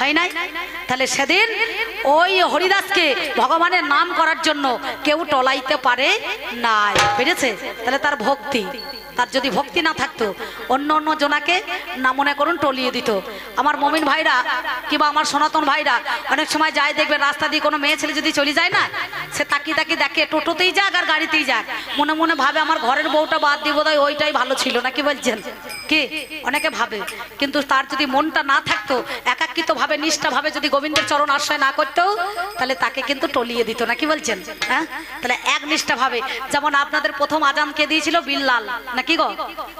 হয় নাই? তাহলে সেদিন ওই হরিদাসকে ভগবানের নাম করার জন্য কেউ টলাইতে পারে নাই। পেরেছে? তাহলে তার ভক্তি। তার যদি ভক্তি না থাকতো, অন্য অন্য জনাকে না মনে করুন টলিয়ে দিত। আমার মমিন ভাইরা কিংবা আমার সনাতন ভাইরা অনেক সময় যায় দেখবেন রাস্তা দিয়ে কোনো মেয়ে ছেলে যদি চলে যায় না, সে তাকিয়ে তাকিয়ে দেখে টোটোতেই যাক আর গাড়িতেই যাক। মনে মনে ভাবে আমার ঘরের বউটা বাদ দিয়ে তাই ওইটাই ভালো ছিল না কি বলছেন? কি? অনেকে ভাবে। কিন্তু তার যদি মনটা না থাকতো একাকিত ভাবে নিষ্ঠা ভাবে যদি গোবিন্দের চরণ আশ্রয় না করতো, তাহলে তাকে কিন্তু টলিয়ে দিত না কি বলছেন? হ্যাঁ? তাহলে এক নিষ্ঠা ভাবে যেমন আপনাদের প্রথম আজান কে দিয়েছিল বিল্লাল, নাকি গো?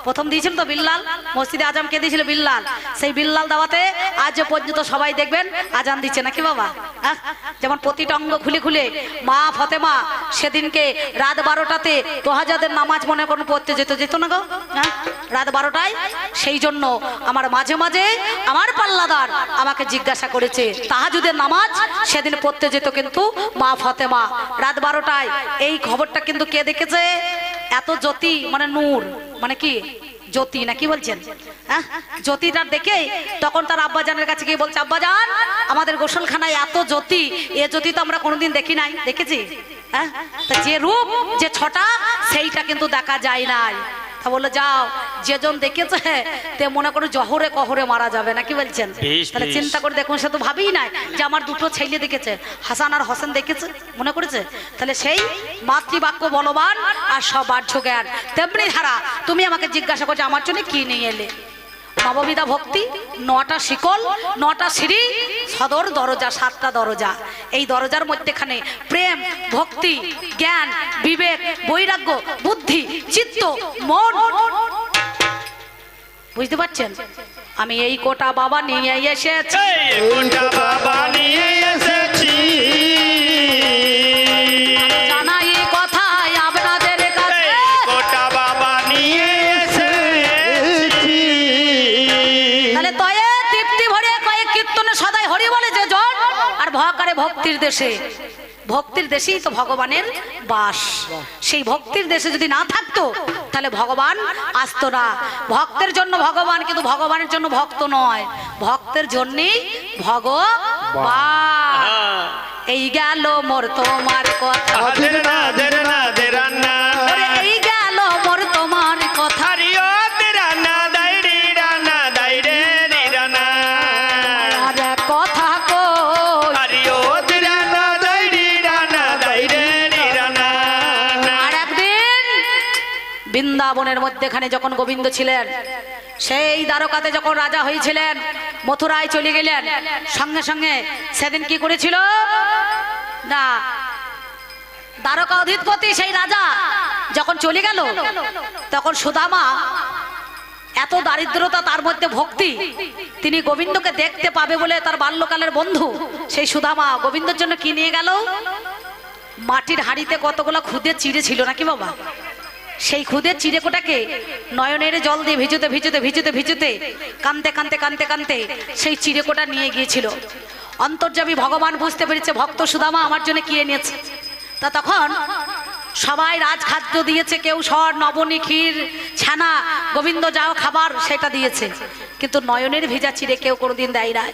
প্রথম দিয়েছিল তো বিল্লাল, মসজিদে আজান কে দিয়েছিল বিল্লাল? সেই বিল্লাল দাওয়াতে আজ পর্যন্ত সবাই দেখবেন আজান দিচ্ছে নাকি বাবা? যেমন প্রতিটা অঙ্গ খুলে খুলে মা ফতেমা সেদিনকে রাত বারোটাতে তোহাজাদের নামাজ মনে করুন পড়তে যেত যেত না গো? হ্যাঁ রাত বারোটায়? সেই জন্য আমার মাঝে মাঝে আমার পাল্লাদার আমাকে জিজ্ঞাসা করেছে, তাহাজুদের নামাজ সেদিন পড়তে যেত কিন্তু মা ফতেমা। রাত বারোটায় এই খবরটা কিন্তু কে দেখেছে? এত জ্যোতি মানে নূর মানে কি? জ্যোতি না কি বলছেন? হ্যাঁ? জ্যোতিটা দেখে তখন তার আব্বাজানের কাছে গিয়ে বলছে, আব্বাজান, আমাদের গোসলখানায় এত জ্যোতি, এ জ্যোতি তো আমরা কোনোদিন দেখি নাই, দেখেছি? হ্যাঁ? যে রূপ, যে ছটা, সেইটা কিন্তু দেখা যায় নাই। তা বলল যাও যেজন দেখেছে তে মনে করো জহরে কহরে মারা যাবে। নাকি বলছেন? তাহলে চিন্তা করে দেখুন সে তো ভাবেই নাই যে আমার দুটো ছেলে দেখেছে হাসান আর হোসেন দেখেছে মনে করেছে? তাহলে সেই মাতৃবাক্য বলবান আর সব বাহ্য জ্ঞান তেমনি ধারা তুমি আমাকে জিজ্ঞাসা করছ আমার জন্য কি নিয়ে এলে? নববিধা ভক্তি, নটা শিকল, নটা সিঁড়ি, সদর দরজা, সাতটা দরজা। এই দরজার মধ্যেখানে প্রেম, ভক্তি, জ্ঞান, বিবেক, বৈরাগ্য, বুদ্ধি, চিত্ত, মন। বুঝতে পারছেন? আমি এই কোটা বাবা নিয়ে এসেছি। ভক্তির দেশে ভক্তির দেশেই তো ভগবানের বাস। সেই ভক্তির দেশে যদি না থাকতো তাহলে ভগবান আসতো না। ভক্তের জন্য ভগবান কিন্তু ভগবানের জন্য ভক্ত নয়। ভক্তের জন্যই ভগবান। এই গেল মোর তোমার কথা। বৃন্দাবনের মধ্যেখানে যখন গোবিন্দ ছিলেন, সেই দ্বারকাতে যখন রাজা হয়েছিলেন, মথুরায় চলে গেলেন, সঙ্গে সঙ্গে সেদিন কি করেছিল? না, দ্বারকা অধিপতি সেই রাজা যখন চলে গেল, তখন সুদামা এত দারিদ্রতা তার মধ্যে ভক্তি, তিনি গোবিন্দকে দেখতে পাবে বলে তার বাল্যকালের বন্ধু, সেই সুদামা গোবিন্দর জন্য কি নিয়ে গেল? মাটির হাঁড়িতে কতগুলো খুদে চিড়ে ছিল নাকি বাবা? সেই খুদের চিরেকোটাকে নয়নের জল দিয়ে ভিজুতে ভিজুতে ভিজুতে ভিজুতে, কানতে কানতে কানতে কানতে সেই চিড়ে কোটা নিয়ে গিয়েছিল। অন্তর্যামী ভগবান বুঝতে পেরেছে, ভক্ত সুদামা আমার জন্য কি নিয়েছে তা তখন সবাই রাজখাদ্য দিয়েছে কেউ সর নবনী ক্ষীর ছানা গোবিন্দ যাও খাবার সেটা দিয়েছে। কিন্তু নয়নের ভিজা চিড়ে কেউ কোনোদিন দেয় না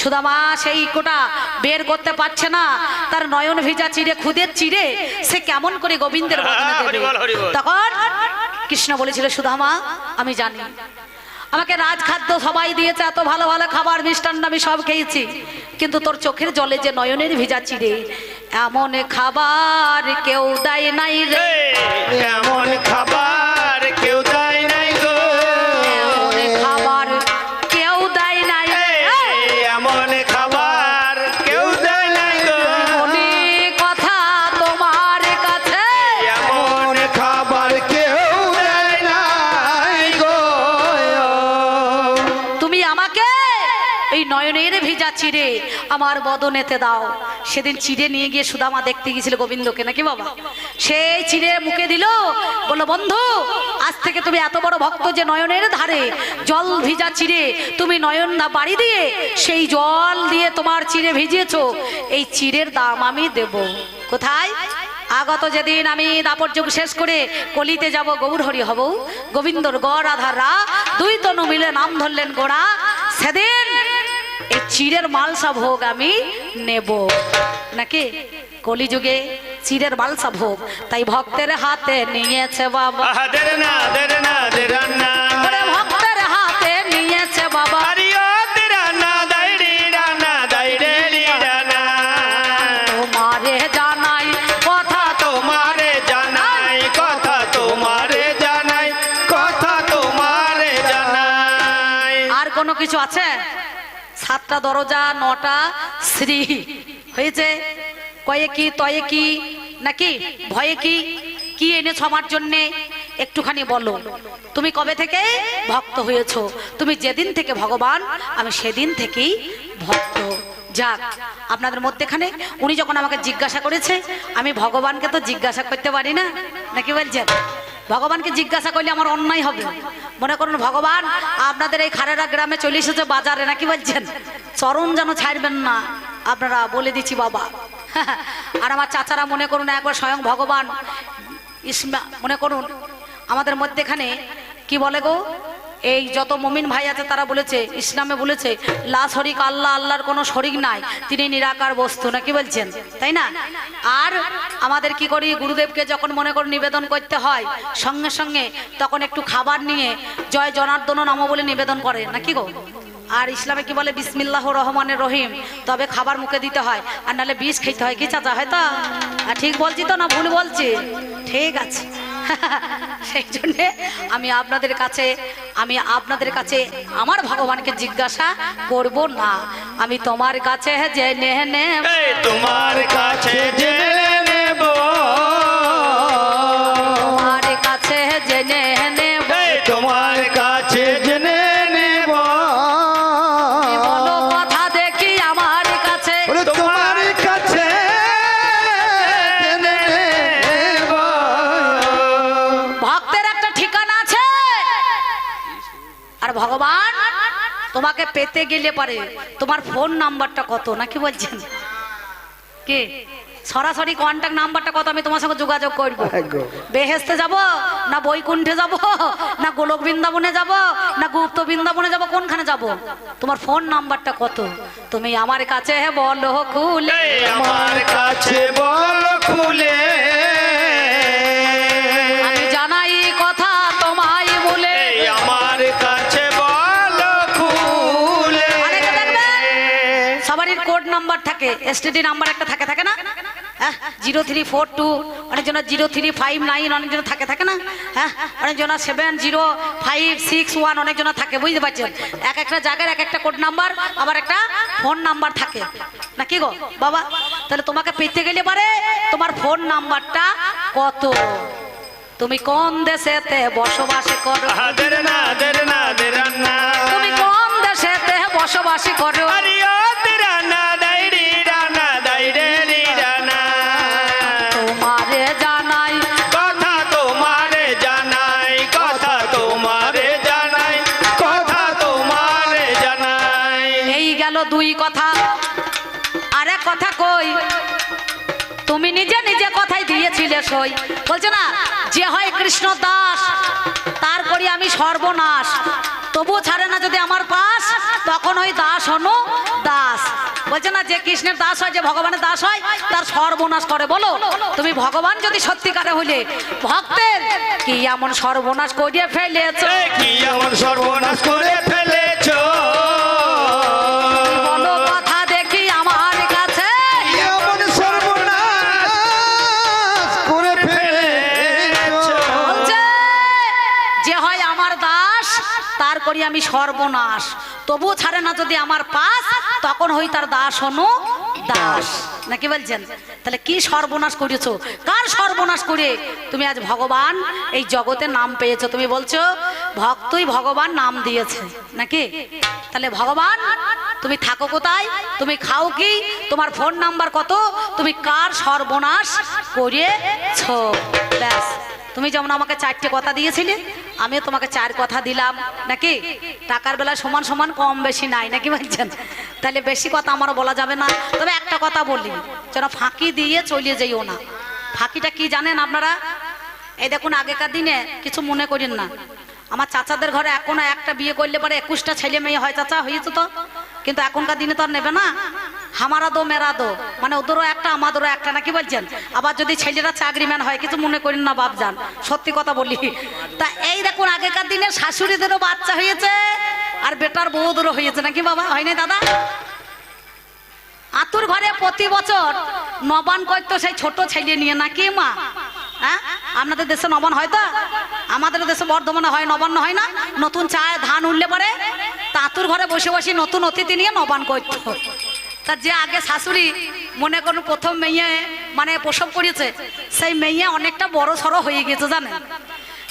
সুদামা সেই কোটা বের করতে পারছে না তার নয়ন ভিজা চিড়ে খুদের চিড়ে সে কেমন করে গোবিন্দের হরিবল। তখন কৃষ্ণ বলেছিল সুদামা আমি জানি। আমাকে রাজখাদ্য সবাই দিয়েছে এত ভালো ভালো খাবার মিষ্টান্ন আমি সব খেয়েছি। কিন্তু তোর চোখের জলে যে নয়নের ভিজা চিড়ে এমন খাবার কেউ দেয় নাই রে। এমন খাবার আমার বদনেতে দাও। সেদিন চিড়ে নিয়ে গিয়ে সুদামা দেখতে গিয়েছিল গোবিন্দকে, নাকি বাবা? সেই চিড়ে মুখে দিল, বলল, বন্ধু, আজ থেকে তুমি এত বড় ভক্ত যে নয়নের ধারে জল ভিজা চিড়ে তুমি নয়ন না বাড়ি দিয়ে সেই জল দিয়ে তোমার চিড়ে ভিজিয়েছ, এই চিড়ের দাম আমি দেব। কোথায়? আগত যেদিন আমি দাপর যুগ শেষ করে কলিতে যাব গৌর হরি হব। গোবিন্দর গড় আধার রা দুই তনু মিলে নাম ধরলেন গোড়া। সেদিন চিড়ের মালসা ভোগ আমি নেব নাকি কলিযুগে চিড়ের মালসা ভোগ তাই ভক্তের হাতে নিয়েছে বাবা ভক্তের হাতে নিয়েছে বাবা আরিও দের না দাইরি রানা দাইরে রি জানাই কথা তোমারে জানাই কথা তোমারে জানাই কথা তোমারে জানাই আর কোনো কিছু আছে? সাতটা দরজা, নটা, শ্রী। হয়েছে? কয়ে কি, তয়ে কি, নাকি? ভয়ে কি? কি এনেছ আমার জন্যে? একটুখানি বলো। তুমি কবে থেকে ভক্ত হয়েছো? তুমি যেদিন থেকে ভগবান, আমি সেদিন থেকেই ভক্ত। যাক, আপনাদের মধ্যেখানে উনি যখন আমাকে জিজ্ঞাসা করেছে, আমি ভগবানকে তো জিজ্ঞাসা করতে পারি না, নাকি বলছেন? ভগবানকে জিজ্ঞাসা করলে আমার অন্যায় হবে। মনে করুন, ভগবান, আপনাদের এই খারেরা গ্রামে চলে এসেছে বাজারে, নাকি বলছেন? চরম যেন ছাড়বেন না। আপনারা বলে দিচ্ছি, বাবা। আর আমার চাচারা মনে করুন, একবার স্বয়ং ভগবান, ইসমা, মনে করুন, আমাদের মধ্যেখানে কি বলে গো? এই যত মমিন ভাই আছে, তারা বলেছে, ইসলামে বলেছে, লা শরিক আল্লাহ, আল্লাহর কোনো শরিক নাই, তিনি নিরাকার বস্তু, নাকি বলছেন? তাই না? আর আমাদের কি করি, গুরুদেবকে যখন মনে করে নিবেদন করতে হয়, সঙ্গে সঙ্গে তখন একটু খাবার নিয়ে জয় জনার্দন নাম বলে নিবেদন করে, নাকি গো? আর ইসলামে কি বলে, বিসমিল্লাহ রহমানের রহিম, তবে খাবার মুখে দিতে হয়, আর নাহলে বিষ খেতে হয়, কি চাচা হয়তো আর ঠিক বলছি তো না ভুল বলছি? ঠিক আছে। সেই জন্যে আমি আপনাদের কাছে, আমি আপনাদের কাছে আমার ভগবানকে জিজ্ঞাসা করব না। আমি তোমার কাছে জেনে নে তোমার কাছে জেনে তোমাকে পেতে গেলে পারে তোমার ফোন নাম্বারটা কত নাকি বলছেন? কে? সরাসরি কন্ট্যাক্ট নাম্বারটা কত আমি তোমার সঙ্গে যোগাযোগ করব। বেহেস্তে যাব না বৈকুণ্ঠে যাব না গোলক বৃন্দাবনে যাব না গুপ্ত বৃন্দাবনে যাব কোনখানে যাব? তোমার ফোন নাম্বারটা কত? তুমি আমার কাছে বলো খুলে। আমার কাছে বল খুলে। থাকে এসটিডি নাম্বার একটা থাকে থাকে না? হ্যাঁ? জিরো থ্রি ফোর টু অনেকজনের জিরো থ্রি ফাইভ নাইন অনেকজনের থাকে থাকে না? হ্যাঁ? অনেকজনের seven zero five six one অনেকজনের থাকে বুঝতে পারছেন? এক একটা জায়গার এক একটা কোড নাম্বার আবার একটা ফোন নাম্বার থাকে। না কি গো? বাবা তাহলে তোমাকে পেতে গেলে পারে তোমার ফোন নাম্বারটা কত? তুমি কোন দেশেতে বসবাস করো? তুমি কোন দেশেতে বসবাস করো? দুই কথা। আর এক কথা কই, তুমি নিজে নিজে কথাই দিয়েছিলে সই। বলছে না, যে হয় কৃষ্ণ দাস তার করি আমি সর্বনাশ। তবু ছাড়ে না যদি আমার পাস তখন ওই দাস হনু দাস। বলছে না, যে কৃষ্ণের দাস হয়, যে ভগবানের দাস হয়, তার সর্বনাশ করে। বলো, তুমি ভগবান যদি সত্যিকারে হইলে, ভক্তের কি এমন সর্বনাশ করিয়ে ফেলেছ? কি এমন সর্বনাশ করে ফেলেছো? আমি সর্বনাশ। তবু ছাড়ে না যদি আমার পাস, তখন হই তার দাস হনু দাস। নাকি বলছেন? তাহলে কি সর্বনাশ করেছ কার সর্বনাশ করে? তুমি আজ ভগবান, এই জগতে নাম পেয়েছ। তুমি বলছো, ভক্তই ভগবান নাম দিয়েছে। নাকি? তাহলে ভগবান, তুমি থাকো কোথায়? তুমি খাও কি? তোমার ফোন নাম্বার কত? তুমি কার সর্বনাশ করেছ ব্যাস। তুমি যেমন আমাকে চারটে কথা দিয়েছিলে আমিও তোমাকে চার কথা দিলাম। নাকি? টাকার বেলা সমান সমান কম বেশি নাই, নাকি বলছেন? তাহলে বেশি কথা আমারও বলা যাবে না। তবে একটা কথা বলি, যেন ফাঁকি দিয়ে চলিয়ে যাইও না। ফাঁকিটা কি জানেন আপনারা? এই দেখুন, আগেকার দিনে কিছু মনে করেন না। আমার চাচাদের ঘরে এখনও একটা বিয়ে করলে পরে একুশটা ছেলে মেয়ে হয়। চাচা, হয়েছে তো? কিন্তু এখনকার দিনে তো আর নেবে না। হামারা দো মেরা দো মানে ওদেরও একটা, আমাদেরও একটা, নাকি বলছেন? আবার যদি ছেলেরা চাকরিম্যান হয়, কিছু মনে করেন না বাপ যান সত্যি কথা বলি। তা এই দেখুন, আগেকার দিনে শাশুড়িদেরও বাচ্চা হয়েছে, আর বেটার বউদেরও হয়েছে, নাকি বাবা? হয় নাই দাদা? আতুর ঘরে প্রতি বছর নবান করতো সেই ছোট ছেলে নিয়ে, নাকি মা? হ্যাঁ? আপনাদের দেশে নবান হয় তো? আমাদের দেশে বর্ধমানে হয়, নবান্ন হয় না? নতুন চা ধান উঠলে পরে তা আতুর ঘরে বসে বসে নতুন অতিথি নিয়ে নবান করতো তার যে আগে শাশুড়ি মনে করুন প্রথম মেয়ে মানে প্রসব করেছে সেই মেয়ে অনেকটা বড় সড়ো হয়ে গেছে জানেন?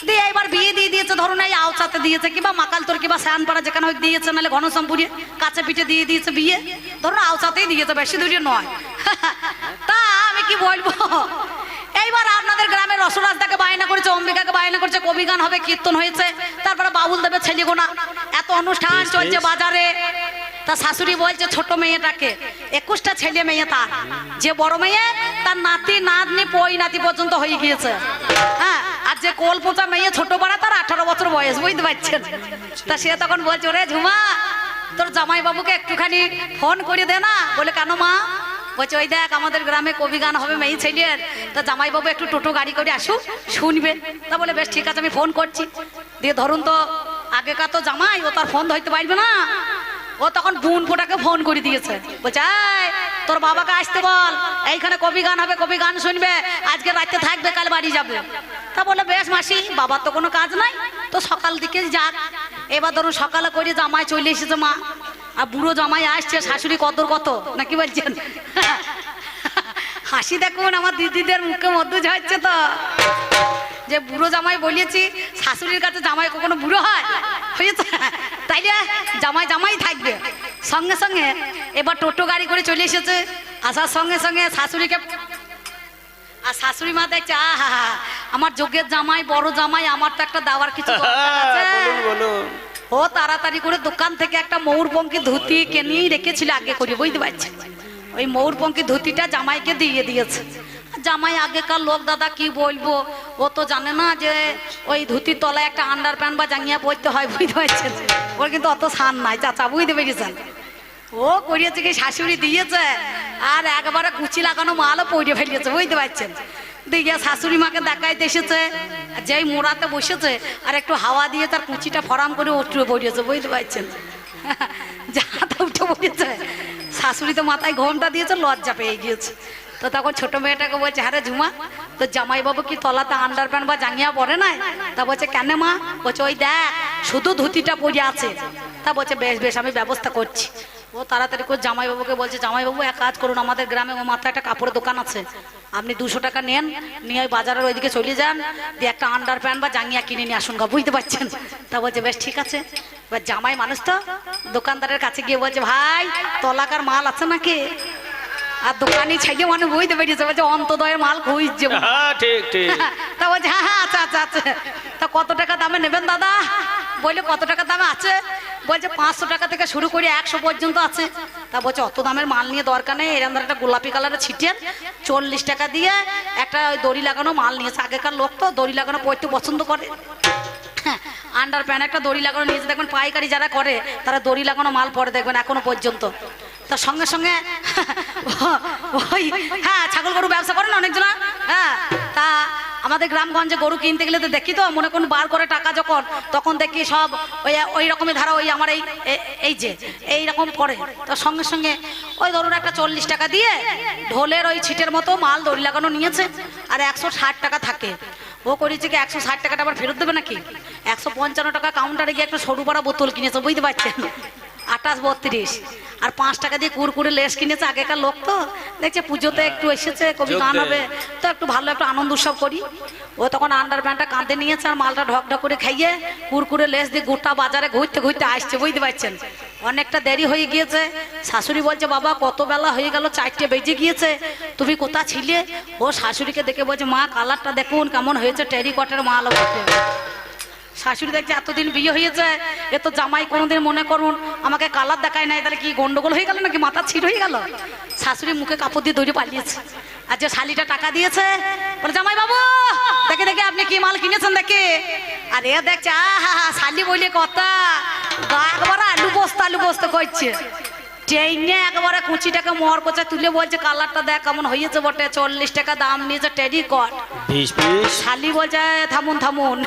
দিয়ে এবার বিয়ে দিয়ে দিয়েছে ধরুন এই আওচাতে দিয়েছে কিংবা মাকালতোর কিংবা শ্যানপাড়া যেখানে হোক দিয়েছে নাহলে ঘনশ্যামপুরে কাছে পিঠে দিয়ে দিয়েছে বিয়ে ধরুন আওচাতেই দিয়েছে বেশি দূরে নয়। তা আমি কি বলব? এইবার আপনাদের গ্রামের রসরাজদাকে বায়না করেছে অম্বিকাকে বায়না করেছে কবি গান হবে কীর্তন হয়েছে তারপরে বাবুল দেবে ছেলেগোনা এত অনুষ্ঠান চলছে বাজারে। তা শাশুড়ি বলছে, ছোট মেয়েটাকে, একুশটা ছেলে মেয়ে তার। যে বড় মেয়ে, তার নাতি, নাতনি পই নাতি পর্যন্ত হয়ে গিয়েছে। হ্যাঁ আর যে কোল পোচা মেয়ে ছোট পাড়া তার আঠারো বছর বয়স, বুঝতে পারছেন? তা সে তখন বলছে রে ঝুমা, তোর জামাই বাবুকে একটুখানি ফোন করে দে না। বলে, কেন মা? বলছে, ওই দেখ, আমাদের গ্রামে কবি গান হবে মেয়ে ছেলের। তা জামাইবাবু একটু টোটো গাড়ি করে আসুক, শুনবে। তা বলে, বেশ, ঠিক আছে, আমি ফোন করছি। দিয়ে ধরুন তো, আগেকার তো জামাই, ও তার ফোন ধরতে পারবে না। ও তখন বোন ফোটাকে ফোন করে দিয়েছে। বলছে তোর বাবাকে আসতে বল। এইখানে কবি গান হবে, কবি গান শুনবে। আজকে রাতে থাকবে, কাল বাড়ি যাবে। তা বলে বেশ মাসি, বাবার তো কোনো কাজ নাই। তো সকাল দিকে যাক। এবার ধরুন সকালে করে জামাই চলে এসেছে মা। আর বুড়ো জামাই আসছে, শাশুড়ি কদর কত, নাকি বলছেন? হাসি দেখুন আমার দিদিদের মুখে মধ্যে ঝরছে তো। যে বুড়ো জামাই বলিয়েছি শাশুড়ির কাছে জামাই কখনো বুড়ো হয়? হয়েছে। তাইলে জামাই জামাই থাকবে। সঙ্গে সঙ্গে এবার টোটো গাড়ি করে চলে এসেছে। আসার সঙ্গে সঙ্গে শাশুড়িকে আর শাশুড়ি মা দেখছে আহা আমার যোগ্যের জামাই বড় জামাই আমার তো একটা দাওয়ার কিছু ও তাড়াতাড়ি করে দোকান থেকে একটা ময়ূরপঙ্খী ধুতি কিনেই রেখেছিল আগে করে বুঝতে পারছি ওই ময়ূরপঙ্খী ধুতিটা জামাইকে দিয়ে দিয়েছে। জামাই আগেকার লোক, দাদা, কি বলব? ও তো জানে না যে ওই ধুতির তলায় একটা আন্ডার প্যান্ট বা জাঙ্গিয়া পরতে হয়, বুঝতে পারছেন? ওর কিন্তু অত সান নাই, চাচা, বুঝতে পেরেছেন? ও করিয়েছে কি শাশুড়ি দিয়েছে, আর একবারে কুচি লাগানো মালও পড়ে ফেলিয়েছে, বুঝতে পারছেন? দিয়ে শাশুড়ি মাকে দেখাইতে এসেছে, যেই মোড়াতে বসেছে, আর একটু হাওয়া দিয়ে তার কুচিটা ফরাম করে উঠে পড়িয়েছে বুঝতে পারছেন? যাতে উঠে পড়েছে শাশুড়ি তো মাথায় ঘোমটা দিয়েছে, লজ্জা পেয়ে গিয়েছে। তো তখন ছোট মেয়েটাকে বলছে হ্যাঁ ঝুমা তো জামাই বাবু কি তলাতে আন্ডার প্যান্ট বা জাঙ্গিয়া পরে নাই? তা বলছে, কেন মা? বলছে, ওই দেখ, শুধু ধুতিটা পরে আছে। তা বলছে, বেশ বেশ, আমি ব্যবস্থা করছি। ও তাড়াতাড়ি করে জামাইবাবুকে বলছে, জামাইবাবু, এক কাজ করুন, আমাদের গ্রামে ও মাথায় একটা কাপড়ের দোকান আছে। আপনি দুশো টাকা নেন, নিয়ে ওই বাজারের ওইদিকে চলে যান, দিয়ে একটা আন্ডার প্যান্ট বা জাঙ্গিয়া কিনে নিয়ে আসুন গা, বুঝতে পারছেন? তা বলছে, বেশ, ঠিক আছে। এবার জামাই মানুষ তো দোকানদারের কাছে গিয়ে বলছে, ভাই, তলাকার মাল আছে নাকি? আর দোকানি ছেলে মানুষ বুঝতে পেরেছে বলছে অন্তদয়ের মাল খুঁজছে হ্যাঁ ঠিক ঠিক। তা বলছে হ্যাঁ হ্যাঁ আচ্ছা আচ্ছা আচ্ছা। তা কত টাকা দামে নেবেন দাদা? বললে কত টাকা দামে আছে? বলছে পাঁচশো টাকা থেকে শুরু করে একশো পর্যন্ত আছে। তা বলছে অত দামের মাল নিয়ে দরকার নেই। এরকম একটা গোলাপি কালারের ছিটিয়ে চল্লিশ টাকা দিয়ে একটা ওই দড়ি লাগানো মাল নিয়েছে আগেকার লোক তো দড়ি লাগানো পড়তে পছন্দ করে। আন্ডার প্যান্ট একটা দড়ি লাগানো নিয়েছে দেখবেন পাইকারি যারা করে তারা দড়ি লাগানো মাল পরে দেখবেন এখনও পর্যন্ত। তার সঙ্গে সঙ্গে ওই হ্যাঁ ছাগল গরু ব্যবসা করেন অনেকজন হ্যাঁ তা আমাদের গ্রামগঞ্জে গরু কিনতে গেলে তো দেখি তো, মনে করুন বার করে টাকা যখন, তখন দেখি সব ওই ওই রকমই ধারা, ওই আমার এই এই যে, এই রকম করে। তো সঙ্গে সঙ্গে ওই ধরুন একটা চল্লিশ টাকা দিয়ে ঢোলের ওই ছিটের মতো মাল দড়ি লাগানো নিয়েছে, আর একশো ষাট টাকা থাকে। ও করেছে কি একশো ষাট টাকাটা আবার ফেরত দেবে নাকি? একশো পঞ্চান্ন টাকা কাউন্টারে গিয়ে একটা সরু পাড়া বোতল কিনেছে, বুঝতে পারছেন? আঠাশ বত্রিশ। আর পাঁচ টাকা দিয়ে কুরকুরে লেস কিনেছে আগেকার লোক তো। দেখছে পুজোতে একটু এসেছে কবি গান হবে। তো একটু ভালো একটু আনন্দ উৎসব করি। ও তখন আন্ডার প্যান্টটা কাঁধে নিয়েছে আর মালটা ঢক ঢক করে খাইয়ে কুরকুরে লেস দিয়ে গোটা বাজারে ঘুরতে ঘুরতে আসছে বুঝতে পারছেন? অনেকটা দেরি হয়ে গিয়েছে। শাশুড়ি বলছে বাবা কত বেলা হয়ে গেল চারটে বেজে গিয়েছে। তুমি কোথা ছিলে? ও শাশুড়িকে দেখে বলছে মা কালারটা দেখুন কেমন হয়েছে টেরিকটের মাল বটে শাশুড়ি দেখছে এতদিন বিয়ে হয়েছে এ তো জামাই কোনোদিন মনে করুন আমাকে কালার দেখায় নাই তাহলে কি গন্ডগোল হয়ে গেল নাকি মাথা ছিট হয়ে গেল? শাশুড়ি মুখে কাপড় দিয়ে দৌড়ে পালিয়েছে। আর যে শালিটা টাকা দিয়েছে বলে জামাই বাবু দেখে দেখে আপনি কি মাল কিনেছেন দেখে? আর এ দেখছে আহা হা শালি বলে কথা একবার আলু বস্তা আলু বস্তা করছে। টেনে একবারে কুচিটাকে মোহর কোচা তুলে বলছে কালারটা দেখ কেমন হয়েছে বটে চল্লিশ টাকা দাম নিয়েছে টেডি কট। শালি বলছে থামুন থামুন।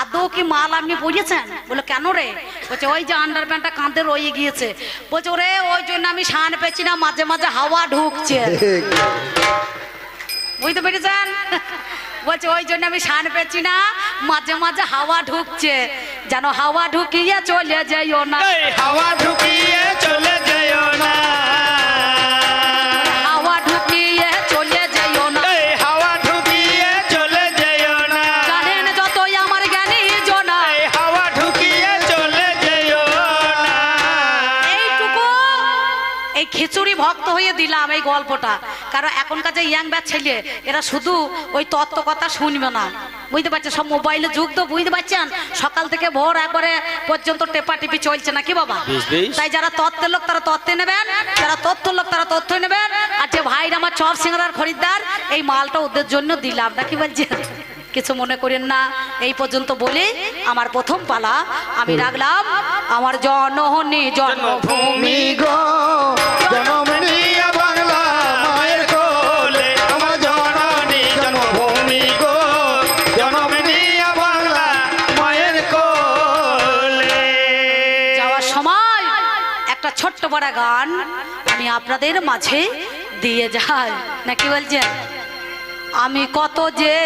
আদৌ কি মাল আপনি পরিয়েছেন বলে কেন রে? বলছে ওই যে আন্ডার প্যান্টটা কাঁধে রয়ে গিয়েছে। বলছে ওরে ওই জন্য আমি শান পেয়েছি না মাঝে মাঝে হাওয়া ঢুকছে। বুঝতে পেরেছেন? বলছে ওই জন্য আমি শান পেয়েছি না মাঝে মাঝে হাওয়া ঢুকছে। যেন হাওয়া ঢুকিয়ে চলে যাইও না। হাওয়া ঢুকিয়ে চলে যেও না। হয়ে দিলাম এই গল্পটা। কারণ এখনকার যে ইয়াং ব্যাচ ছেলে এরা শুধু ওই তত্ত্ব কথা শুনবে না। বুঝতে পারছেন? সব মোবাইলে যুগ তো বুঝতে পারছেন? সকাল থেকে ভোর একবারে পর্যন্ত টেপা টিপি চলছে না কি বাবা। তাই যারা তত্ত্বের লোক তারা তত্ত্বে নেবেন। যারা তথ্য লোক তারা তথ্য নেবেন। আর যে ভাইরা আমার চপ সিঙ্গার খরিদ্দার এই মালটা ওদের জন্য দিলাম। না কি বলছেন? কিছু মনে করেন না। এই পর্যন্ত বলে আমার প্রথম পালা। আমি রাখলাম আমার জনহনি জন্মভূমি ভূমি গো। সময়। একটা ছোট্ট বড় গান আমি আপনাদের মাঝে দিয়ে যাই। নাকি বলছেন? আমি কত যে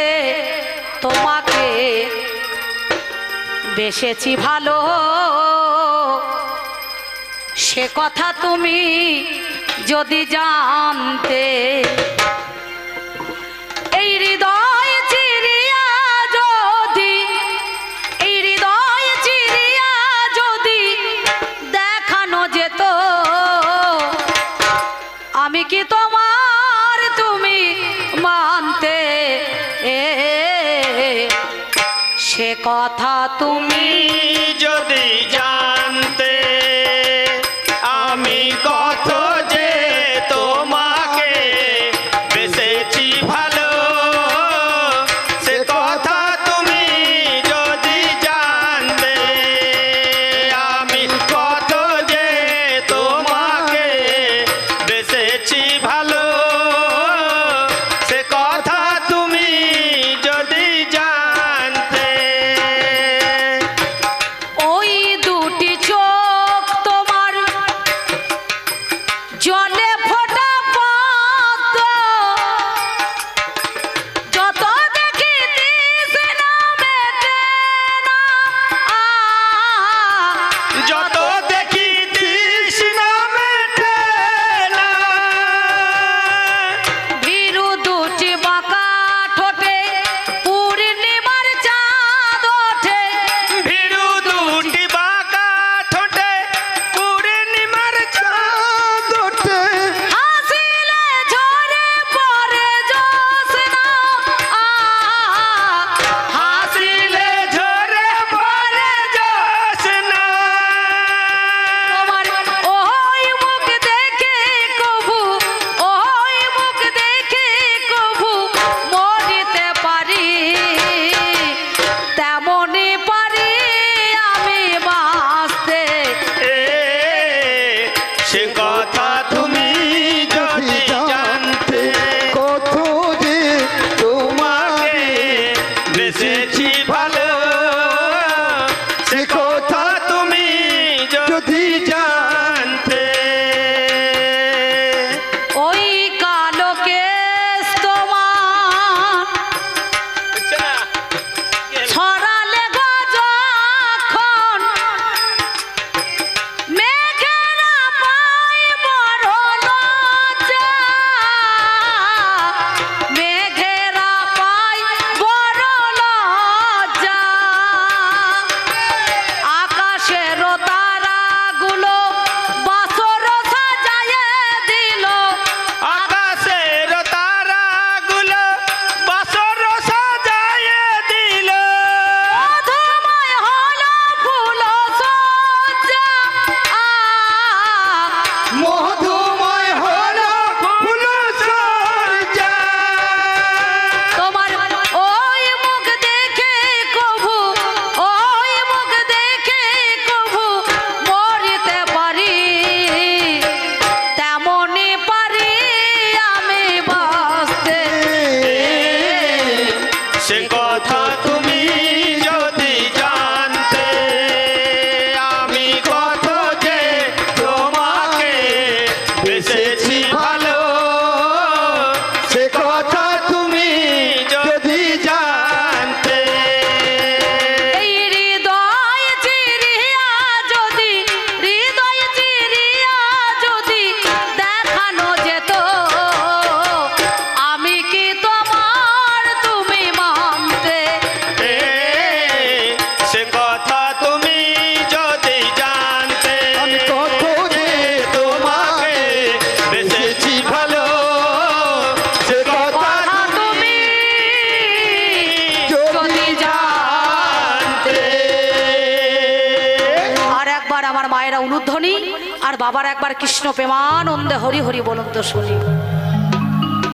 তোমাকে বেসেছি ভালো। সে কথা তুমি যদি জানতে সে কথা তুমি যদি জানতে আমি কত মহধ বাবার একবার কৃষ্ণ প্রেমানন্দে হরি হরি বলুন তো শুনি।